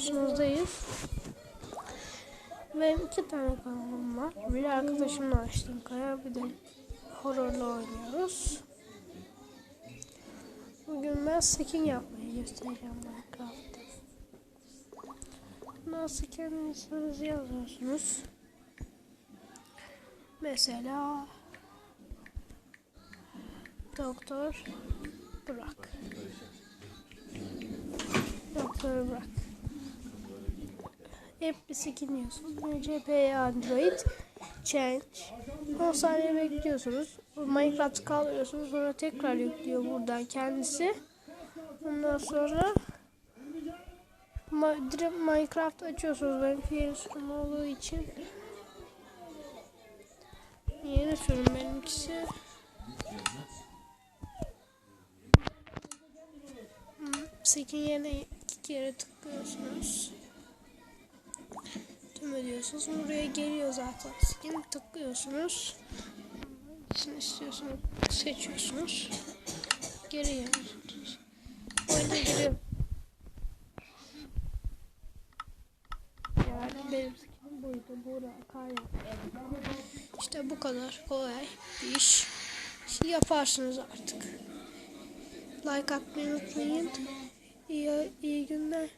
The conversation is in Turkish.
karşınızdayız. Benim iki tane kanalım var. Bir arkadaşımla açtım kaya bir de horrorla oynuyoruz. Bugün ben skin yapmayı göstereceğim Minecraft'ta. Nasıl kendiniz yazıyorsunuz. Mesela Doktor Burak. Doktor Burak. Hep bir skin yiyorsunuz. CP Android Change. 10 saniye bekliyorsunuz. Minecraft kaldırıyorsunuz. Sonra tekrar yüklüyor buradan kendisi. Ondan sonra direkt Minecraft açıyorsunuz. Benimki yeni sürüm olduğu için. Yeni sürüm benimkisi. Skin yerine iki kere tıklıyorsunuz. Tüm ödüyorsunuz. Buraya geliyor zaten. Skin tıklıyorsunuz. Hangisini istiyorsunuz seçiyorsunuz. Geri geliyorsunuz. Oyuna giriyor. Yani benim skinim buydu. Burak Kaya. İşte bu kadar kolay bir iş. Yaparsınız artık. Like atmayı unutmayın. İyi, iyi günler.